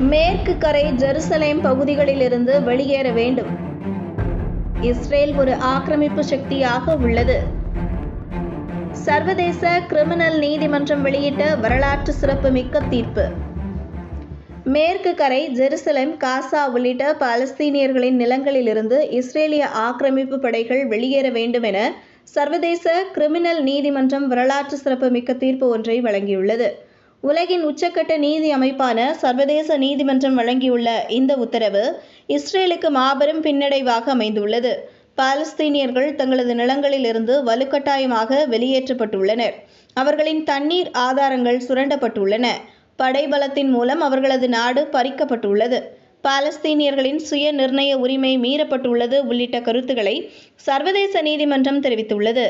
மேற்கு கரை ஜெருசலேம் பகுதிகளிலிருந்து வெளியேற வேண்டும். இஸ்ரேல் ஒரு ஆக்கிரமிப்பு சக்தியாக உள்ளது. சர்வதேச கிரிமினல் நீதிமன்றம் வெளியிட்ட வரலாற்று சிறப்புமிக்க தீர்ப்பு. மேற்கு கரை ஜெருசலேம் காசா உள்ளிட்ட பாலஸ்தீனியர்களின் நிலங்களிலிருந்து இஸ்ரேலிய ஆக்கிரமிப்பு படைகள் வெளியேற வேண்டும் என சர்வதேச கிரிமினல் நீதிமன்றம் வரலாற்று சிறப்புமிக்க தீர்ப்பு ஒன்றை வழங்கியுள்ளது. உலகின் உச்சக்கட்ட நீதி அமைப்பான சர்வதேச நீதிமன்றம் வழங்கியுள்ள இந்த உத்தரவு இஸ்ரேலுக்கு மாபெரும் பின்னடைவாக அமைந்துள்ளது. பாலஸ்தீனியர்கள் தங்களது நிலங்களிலிருந்து வலுக்கட்டாயமாக வெளியேற்றப்பட்டுள்ளனர். அவர்களின் தண்ணீர் ஆதாரங்கள் சுரண்டப்பட்டுள்ளன. படைபலத்தின் மூலம் அவர்களது நாடு பறிக்கப்பட்டுள்ளது. பாலஸ்தீனியர்களின் சுய நிர்ணய உரிமை மீறப்பட்டுள்ளது உள்ளிட்ட கருத்துக்களை சர்வதேச நீதிமன்றம் தெரிவித்துள்ளது.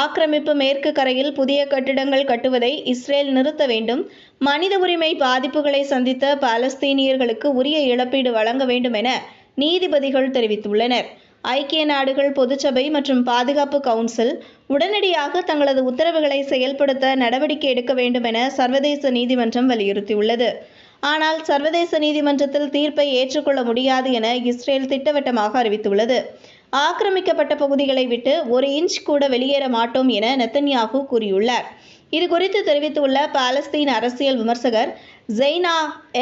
ஆக்கிரமிப்பு மேற்கு கரையில் புதிய கட்டிடங்கள் கட்டுவதை இஸ்ரேல் நிறுத்த வேண்டும். மனித உரிமை பாதிப்புகளை சந்தித்த பாலஸ்தீனியர்களுக்கு உரிய இழப்பீடு வழங்க வேண்டும் என நீதிபதிகள் தெரிவித்துள்ளனர். ஐக்கிய நாடுகள் பொதுச்சபை மற்றும் பாதுகாப்பு கவுன்சில் உடனடியாக தங்களது உத்தரவுகளை செயல்படுத்த நடவடிக்கை எடுக்க வேண்டும் என சர்வதேச நீதிமன்றம் வலியுறுத்தியுள்ளது. ஆனால் சர்வதேச நீதிமன்றத்தில் தீர்ப்பை ஏற்றுக்கொள்ள முடியாது என இஸ்ரேல் திட்டவட்டமாக அறிவித்துள்ளது. ஆக்கிரமிக்கப்பட்ட பகுதிகளை விட்டு ஒரு இன்ச் கூட வெளியேற மாட்டோம் என நெத்தன்யாகு கூறியுள்ளார். இது குறித்து தெரிவித்துள்ள பாலஸ்தீன் அரசியல் விமர்சகர் ஜெய்னா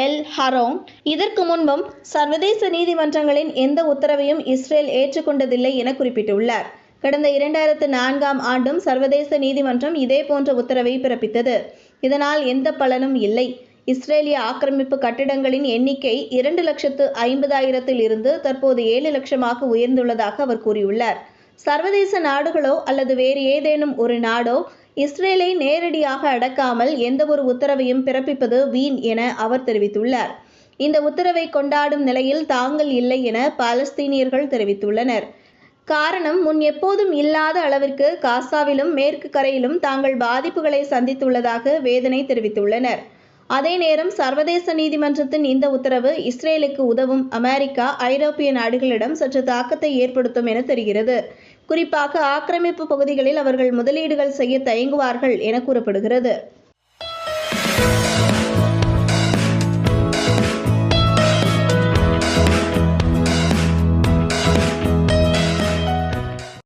எல் ஹரோங் இதற்கு முன்பும் சர்வதேச நீதிமன்றங்களின் எந்த உத்தரவையும் இஸ்ரேல் ஏற்றுக்கொண்டதில்லை என குறிப்பிட்டுள்ளார். கடந்த இரண்டாயிரத்து நான்காம் ஆண்டும் சர்வதேச நீதிமன்றம் இதே போன்ற உத்தரவை பிறப்பித்தது. இதனால் எந்த பலனும் இல்லை. இஸ்ரேலிய ஆக்கிரமிப்பு கட்டிடங்களின் எண்ணிக்கை இரண்டு லட்சத்து ஐம்பதாயிரத்தில் இருந்து தற்போது ஏழு லட்சமாக உயர்ந்துள்ளதாக அவர் கூறியுள்ளார். சர்வதேச நாடுகளோ அல்லது வேறு ஏதேனும் ஒரு நாடோ இஸ்ரேலை நேரடியாக அடக்காமல் எந்தவொரு உத்தரவையும் பிறப்பிப்பது வீண் என அவர் தெரிவித்துள்ளார். இந்த உத்தரவை கொண்டாடும் நிலையில் தாங்கள் இல்லை என பாலஸ்தீனியர்கள் தெரிவித்துள்ளனர். காரணம் முன் எப்போதும் இல்லாத அளவிற்கு காசாவிலும் மேற்கு கரையிலும் தாங்கள் பாதிப்புகளை சந்தித்துள்ளதாக வேதனை தெரிவித்துள்ளனர். அதே நேரம் சர்வதேச நீதிமன்றத்தின் இந்த உத்தரவு இஸ்ரேலுக்கு உதவும் அமெரிக்கா ஐரோப்பிய நாடுகளிடம் சற்று தாக்கத்தை ஏற்படுத்தும் என தெரிகிறது. குறிப்பாக ஆக்கிரமிப்பு பகுதிகளில் அவர்கள் முதலீடுகள் செய்ய தயங்குவார்கள் என கூறப்படுகிறது.